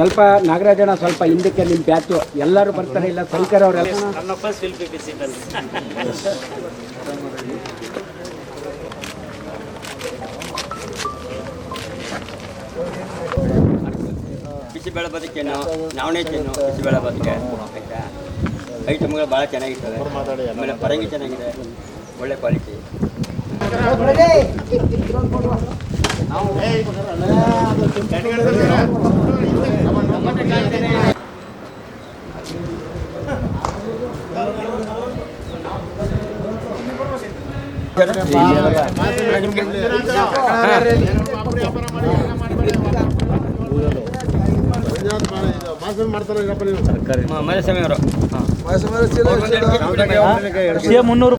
ಸ್ವಲ್ಪ ನಾಗರಾಜಣ್ಣ ಸ್ವಲ್ಪ ಹಿಂದಕ್ಕೆ ನಿಮ್ಮ ಬ್ಯಾಚು ಎಲ್ಲರೂ ಬರ್ತಾರೆ ಇಲ್ಲ ಶಂಕರ್ ಅವರೆಲ್ಲ ನನ್ನಪ್ಪ ಶಿಲ್ಪಿ ಬಿಸಿ ಬಿಸಿಬೇಳೆ ಬದುಕೇನು? ನಾವನೇ ಚೆನ್ನು ಬಿಸಿಬೇಳೆ ಬದುಕೆ. ಆಯ್ತಾ? ಐಟಮ್ಗಳು ಭಾಳ ಚೆನ್ನಾಗಿರ್ತವೆ. ಆಮೇಲೆ ಪರಂಗಿ ಚೆನ್ನಾಗಿದೆ. ಒಳ್ಳೆ ಕ್ವಾಲಿಟಿ ನಾವು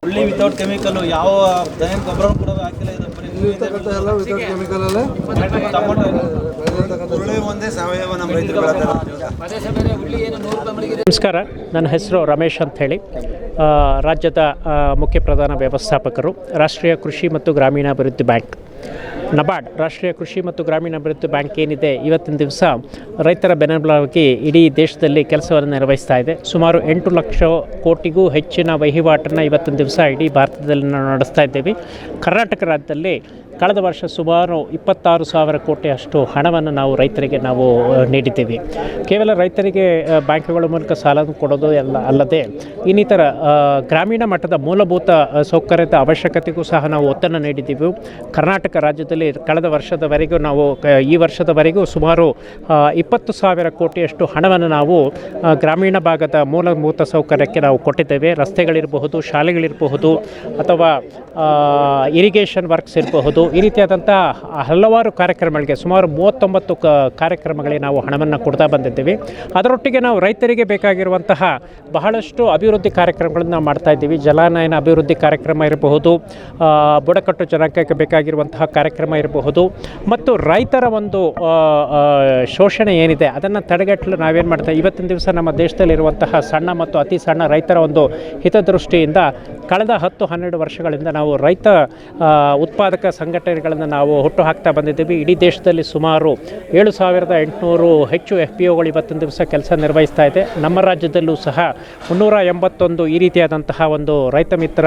ಒಳ್ಳೆ ವಿತೌಟ್ ಕೆಮಿಕಲ್ ಯಾವ ಗೊಬ್ಬರ ಕೂಡ ಹಾಕಿಲ್ಲ ಟೊಮೊಟೊ ಒಂದೇ ಸಾವಯವ ನಮ್ಮ ರೈತರು ನಮಸ್ಕಾರ ನನ್ನ ಹೆಸರು ರಮೇಶ್ ಅಂತ ಹೇಳಿ ರಾಜ್ಯದ ಮುಖ್ಯ ಪ್ರಧಾನ ವ್ಯವಸ್ಥಾಪಕರು ರಾಷ್ಟ್ರೀಯ ಕೃಷಿ ಮತ್ತು ಗ್ರಾಮೀಣಾಭಿವೃದ್ಧಿ ಬ್ಯಾಂಕ್. ನಬಾರ್ಡ್ ರಾಷ್ಟ್ರೀಯ ಕೃಷಿ ಮತ್ತು ಗ್ರಾಮೀಣಾಭಿವೃದ್ಧಿ ಬ್ಯಾಂಕ್ ಏನಿದೆ ಇವತ್ತಿನ ದಿವಸ ರೈತರ ಬೆನ್ನೆಲುಬಾಗಿ ಇಡೀ ದೇಶದಲ್ಲಿ ಕೆಲಸವನ್ನು ನಿರ್ವಹಿಸ್ತಾ ಇದೆ. ಸುಮಾರು ಎಂಟು ಲಕ್ಷ ಕೋಟಿಗೂ ಹೆಚ್ಚಿನ ವಹಿವಾಟನ್ನು ಇವತ್ತಿನ ದಿವಸ ಇಡೀ ಭಾರತದಲ್ಲಿ ನಾವು ನಡೆಸ್ತಾ ಇದ್ದೇವೆ. ಕರ್ನಾಟಕ ರಾಜ್ಯದಲ್ಲಿ ಕಳೆದ ವರ್ಷ ಸುಮಾರು ಇಪ್ಪತ್ತಾರು ಸಾವಿರ ಕೋಟಿಯಷ್ಟು ಹಣವನ್ನು ನಾವು ರೈತರಿಗೆ ನಾವು ನೀಡಿದ್ದೀವಿ. ಕೇವಲ ರೈತರಿಗೆ ಬ್ಯಾಂಕ್ಗಳ ಮೂಲಕ ಸಾಲ ಕೊಡೋದು ಎಲ್ಲ ಅಲ್ಲದೆ ಇನ್ನಿತರ ಗ್ರಾಮೀಣ ಮಟ್ಟದ ಮೂಲಭೂತ ಸೌಕರ್ಯದ ಅವಶ್ಯಕತೆಗೂ ಸಹ ನಾವು ಒತ್ತನ್ನು ನೀಡಿದ್ದೀವಿ. ಕರ್ನಾಟಕ ರಾಜ್ಯದಲ್ಲಿ ಕಳೆದ ವರ್ಷದವರೆಗೂ ನಾವು ಈ ವರ್ಷದವರೆಗೂ ಸುಮಾರು ಇಪ್ಪತ್ತು ಸಾವಿರ ಕೋಟಿಯಷ್ಟು ಹಣವನ್ನು ನಾವು ಗ್ರಾಮೀಣ ಭಾಗದ ಮೂಲಭೂತ ಸೌಕರ್ಯಕ್ಕೆ ನಾವು ಕೊಟ್ಟಿದ್ದೇವೆ. ರಸ್ತೆಗಳಿರಬಹುದು, ಶಾಲೆಗಳಿರಬಹುದು ಅಥವಾ ಇರಿಗೇಷನ್ ವರ್ಕ್ಸ್ ಇರಬಹುದು ಈ ರೀತಿಯಾದಂಥ ಹಲವಾರು ಕಾರ್ಯಕ್ರಮಗಳಿಗೆ ಸುಮಾರು ಮೂವತ್ತೊಂಬತ್ತು ಕ ಕಾರ್ಯಕ್ರಮಗಳಿಗೆ ನಾವು ಹಣವನ್ನು ಕೊಡ್ತಾ ಬಂದಿದ್ದೀವಿ. ಅದರೊಟ್ಟಿಗೆ ನಾವು ರೈತರಿಗೆ ಬೇಕಾಗಿರುವಂತಹ ಬಹಳಷ್ಟು ಅಭಿವೃದ್ಧಿ ಕಾರ್ಯಕ್ರಮಗಳನ್ನು ನಾವು ಮಾಡ್ತಾ ಇದ್ದೀವಿ. ಜಲಾನಯನ ಅಭಿವೃದ್ಧಿ ಕಾರ್ಯಕ್ರಮ ಇರಬಹುದು ಬುಡಕಟ್ಟು ಜನಾಂಗಕ್ಕೆ ಬೇಕಾಗಿರುವಂತಹ ಕಾರ್ಯಕ್ರಮ ಇರಬಹುದು ಮತ್ತು ರೈತರ ಒಂದು ಶೋಷಣೆ ಏನಿದೆ ಅದನ್ನು ತಡೆಗಟ್ಟಲು ನಾವೇನು ಮಾಡ್ತಾ, ಇವತ್ತಿನ ದಿವಸ ನಮ್ಮ ದೇಶದಲ್ಲಿರುವಂತಹ ಸಣ್ಣ ಮತ್ತು ಅತಿ ಸಣ್ಣ ರೈತರ ಒಂದು ಹಿತದೃಷ್ಟಿಯಿಂದ ಕಳೆದ ಹತ್ತು ಹನ್ನೆರಡು ವರ್ಷಗಳಿಂದ ನಾವು ರೈತ ಉತ್ಪಾದಕ ಉತ್ಪಾದಕ ಸಂಘಟನೆಗಳನ್ನು ನಾವು ಹುಟ್ಟು ಹಾಕ್ತಾ ಬಂದಿದ್ದೀವಿ. ಇಡೀ ದೇಶದಲ್ಲಿ ಸುಮಾರು ಏಳು ಸಾವಿರದ ಎಂಟುನೂರು ಹೆಚ್ಚು ಎಫ್ ಪಿ ಒಗಳು ಇವತ್ತಿನ ದಿವಸ ಕೆಲಸ ನಿರ್ವಹಿಸ್ತಾ ಇದೆ. ನಮ್ಮ ರಾಜ್ಯದಲ್ಲೂ ಸಹ ಮುನ್ನೂರ ಎಂಬತ್ತೊಂದು ಈ ರೀತಿಯಾದಂತಹ ಒಂದು ರೈತ ಮಿತ್ರ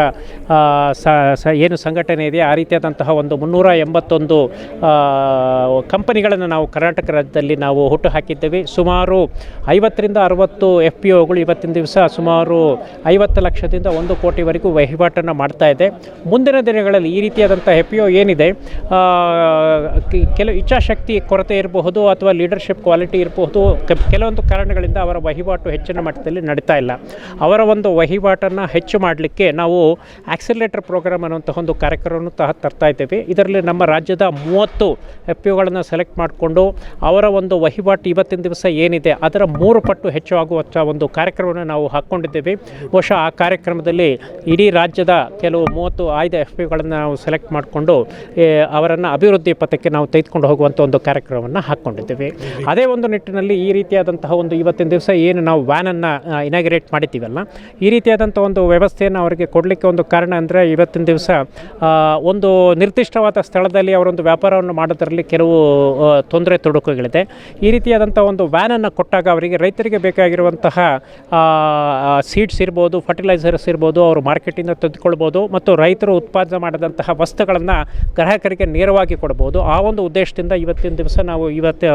ಏನು ಸಂಘಟನೆ ಇದೆ ಆ ರೀತಿಯಾದಂತಹ ಒಂದು ಮುನ್ನೂರ ಎಂಬತ್ತೊಂದು ಕಂಪನಿಗಳನ್ನು ನಾವು ಕರ್ನಾಟಕ ರಾಜ್ಯದಲ್ಲಿ ನಾವು ಹುಟ್ಟು ಹಾಕಿದ್ದೇವೆ ಸುಮಾರು ಐವತ್ತರಿಂದ ಅರವತ್ತು ಎಫ್ ಪಿ ಒಗಳು ಇವತ್ತಿನ ದಿವಸ ಸುಮಾರು ಐವತ್ತು ಲಕ್ಷದಿಂದ ಒಂದು ಕೋಟಿವರೆಗೂ ವಹಿವಾಟನ್ನು ಮಾಡ್ತಾ ಇದೆ. ಮುಂದಿನ ದಿನಗಳಲ್ಲಿ ಈ ರೀತಿಯಾದಂಥ ಎಫ್ ಪಿ ಒ ಏನಿದೆ? ಕೆ- ಕೆಲವು ಇಚ್ಛಾಶಕ್ತಿ ಕೊರತೆ ಇರಬಹುದು ಅಥವಾ ಲೀಡರ್ಶಿಪ್ ಕ್ವಾಲಿಟಿ ಇರಬಹುದು. ಕೆಲವೊಂದು ಕಾರಣಗಳಿಂದ ಅವರ ವಹಿವಾಟು ಹೆಚ್ಚಿನ ಮಟ್ಟದಲ್ಲಿ ನಡೀತಾ ಇಲ್ಲ. ಅವರ ಒಂದು ವಹಿವಾಟನ್ನು ಹೆಚ್ಚು ಮಾಡಲಿಕ್ಕೆ ನಾವು ಆಕ್ಸಿಲೇಟರ್ ಪ್ರೋಗ್ರಾಮ್ ಅನ್ನುವಂಥ ಒಂದು ಕಾರ್ಯಕ್ರಮವನ್ನು ಸಹ ತರ್ತಾ ಇದ್ದೇವೆ. ಇದರಲ್ಲಿ ನಮ್ಮ ರಾಜ್ಯದ ಮೂವತ್ತು ಎಫ್ ಪಿ ಒಗಳನ್ನು ಸೆಲೆಕ್ಟ್ ಮಾಡಿಕೊಂಡು ಅವರ ಒಂದು ವಹಿವಾಟು ಇವತ್ತಿನ ದಿವಸ ಏನಿದೆ, ಅದರ ಮೂರು ಪಟ್ಟು ಹೆಚ್ಚು ಆಗುವಂಥ ಒಂದು ಕಾರ್ಯಕ್ರಮವನ್ನು ನಾವು ಹಾಕ್ಕೊಂಡಿದ್ದೇವೆ ಬಹುಶಃ ಆ ಕಾರ್ಯಕ್ರಮದಲ್ಲಿ ಇಡೀ ರಾಜ್ಯದ ಕೆಲವು ಮೂವತ್ತು ಆಯ್ದ ಎಫ್ ಪಿಗಳನ್ನು ನಾವು ಸೆಲೆಕ್ಟ್ ಮಾಡಿಕೊಂಡು ಅವರನ್ನು ಅಭಿವೃದ್ಧಿ ಪಥಕ್ಕೆ ನಾವು ತೆಗೆದುಕೊಂಡು ಹೋಗುವಂಥ ಒಂದು ಕಾರ್ಯಕ್ರಮವನ್ನು ಹಾಕ್ಕೊಂಡಿದ್ದೇವೆ ಅದೇ ಒಂದು ನಿಟ್ಟಿನಲ್ಲಿ ಈ ರೀತಿಯಾದಂತಹ ಒಂದು ಇವತ್ತಿನ ದಿವಸ ಏನು ನಾವು ವ್ಯಾನನ್ನು ಇನಾಗ್ರೇಟ್ ಮಾಡಿದ್ದೀವಲ್ಲ, ಈ ರೀತಿಯಾದಂಥ ಒಂದು ವ್ಯವಸ್ಥೆಯನ್ನು ಅವರಿಗೆ ಕೊಡಲಿಕ್ಕೆ ಒಂದು ಕಾರಣ ಅಂದರೆ ಇವತ್ತಿನ ದಿವಸ ಒಂದು ನಿರ್ದಿಷ್ಟವಾದ ಸ್ಥಳದಲ್ಲಿ ಅವರೊಂದು ವ್ಯಾಪಾರವನ್ನು ಮಾಡೋದರಲ್ಲಿ ಕೆಲವು ತೊಂದರೆ, ತೊಡಕುಗಳಿದೆ. ಈ ರೀತಿಯಾದಂಥ ಒಂದು ವ್ಯಾನನ್ನು ಕೊಟ್ಟಾಗ ಅವರಿಗೆ ರೈತರಿಗೆ ಬೇಕಾಗಿರುವಂತಹ ಸೀಡ್ಸ್ ಇರ್ಬೋದು ಫರ್ಟಿಲೈಸರ್ಸ್ ಇರ್ಬೋದು, ಅವರು ಮಾರ್ಕೆಟಿಂದ ತೆಗೆದುಕೊಳ್ಬೋದು, ಮತ್ತು ರೈತರು ಉತ್ಪಾದನೆ ಮಾಡಿದಂತಹ ವಸ್ತುಗಳನ್ನು ಗ್ರಾಹಕರಿಗೆ ನೇರವಾಗಿ ಕೊಡ್ಬೋದು. ಆ ಒಂದು ಉದ್ದೇಶದಿಂದ ಇವತ್ತಿನ ದಿವಸ ನಾವು ಇವತ್ತು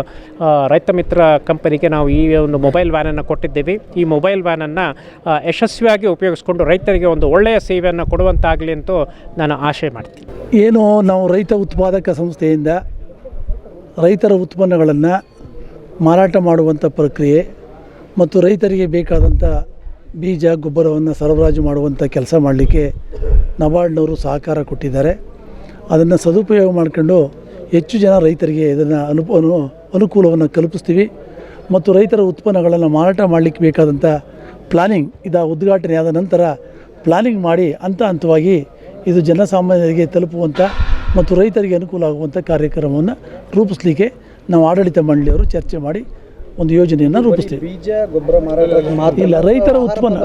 ರೈತ ಮಿತ್ರ ಕಂಪನಿಗೆ ನಾವು ಈ ಒಂದು ಮೊಬೈಲ್ ವ್ಯಾನನ್ನು ಕೊಟ್ಟಿದ್ದೀವಿ. ಈ ಮೊಬೈಲ್ ವ್ಯಾನನ್ನು ಯಶಸ್ವಿಯಾಗಿ ಉಪಯೋಗಿಸ್ಕೊಂಡು ರೈತರಿಗೆ ಒಂದು ಒಳ್ಳೆಯ ಸೇವೆಯನ್ನು ಕೊಡುವಂತಾಗಲಿ ಅಂತ ನಾನು ಆಶೆ ಮಾಡ್ತೀನಿ. ಏನು, ನಾವು ರೈತ ಉತ್ಪಾದಕ ಸಂಸ್ಥೆಯಿಂದ ರೈತರ ಉತ್ಪನ್ನಗಳನ್ನು ಮಾರಾಟ ಮಾಡುವಂಥ ಪ್ರಕ್ರಿಯೆ ಮತ್ತು ರೈತರಿಗೆ ಬೇಕಾದಂಥ ಬೀಜ, ಗೊಬ್ಬರವನ್ನು ಸರಬರಾಜು ಮಾಡುವಂಥ ಕೆಲಸ ಮಾಡಲಿಕ್ಕೆ ನಬಾರ್ಡ್ನವರು ಸಹಕಾರ ಕೊಟ್ಟಿದ್ದಾರೆ. ಅದನ್ನು ಸದುಪಯೋಗ ಮಾಡ್ಕೊಂಡು ಹೆಚ್ಚು ಜನ ರೈತರಿಗೆ ಇದನ್ನು ಅನುಪ ಅನುಕೂಲವನ್ನು ಕಲ್ಪಿಸ್ತೀವಿ. ಮತ್ತು ರೈತರ ಉತ್ಪನ್ನಗಳನ್ನು ಮಾರಾಟ ಮಾಡಲಿಕ್ಕೆ ಬೇಕಾದಂಥ ಪ್ಲಾನಿಂಗ್ ಇದು ಉದ್ಘಾಟನೆ ಆದ ನಂತರ ಪ್ಲಾನಿಂಗ್ ಮಾಡಿ ಹಂತ ಹಂತವಾಗಿ ಇದು ಜನಸಾಮಾನ್ಯರಿಗೆ ತಲುಪುವಂಥ ಮತ್ತು ರೈತರಿಗೆ ಅನುಕೂಲ ಆಗುವಂಥ ಕಾರ್ಯಕ್ರಮವನ್ನು ರೂಪಿಸಲಿಕ್ಕೆ ನಾವು ಆಡಳಿತ ಮಂಡಳಿಯವರು ಚರ್ಚೆ ಮಾಡಿ ಒಂದು ಯೋಜನೆಯನ್ನು ರೂಪಿಸ್ತೀವಿ. ಬೀಜ ಗೊಬ್ಬರ ಮಾರಾಟ ಇಲ್ಲ ರೈತರ ಉತ್ಪನ್ನ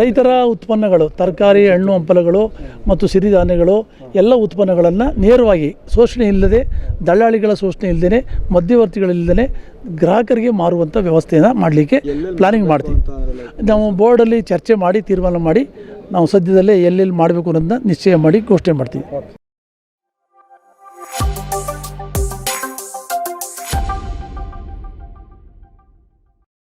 ರೈತರ ಉತ್ಪನ್ನಗಳು ತರಕಾರಿ ಹಣ್ಣು ಹಂಪಲಗಳು ಮತ್ತು ಸಿರಿಧಾನ್ಯಗಳು ಎಲ್ಲ ಉತ್ಪನ್ನಗಳನ್ನು ನೇರವಾಗಿ ಶೋಷಣೆ ಇಲ್ಲದೆ ದಳ್ಳಾಳಿಗಳ ಶೋಷಣೆ ಇಲ್ಲದೇ ಮಧ್ಯವರ್ತಿಗಳಿಲ್ಲದೇ ಗ್ರಾಹಕರಿಗೆ ಮಾರುವಂಥ ವ್ಯವಸ್ಥೆಯನ್ನು ಮಾಡಲಿಕ್ಕೆ ಪ್ಲಾನಿಂಗ್ ಮಾಡ್ತೀವಿ. ನಾವು ಬೋರ್ಡಲ್ಲಿ ಚರ್ಚೆ ಮಾಡಿ ತೀರ್ಮಾನ ಮಾಡಿ ನಾವು ಸದ್ಯದಲ್ಲೇ ಎಲ್ಲೆಲ್ಲಿ ಮಾಡಬೇಕು ಅನ್ನೋದನ್ನ ನಿಶ್ಚಯ ಮಾಡಿ ಘೋಷಣೆ ಮಾಡ್ತೀವಿ.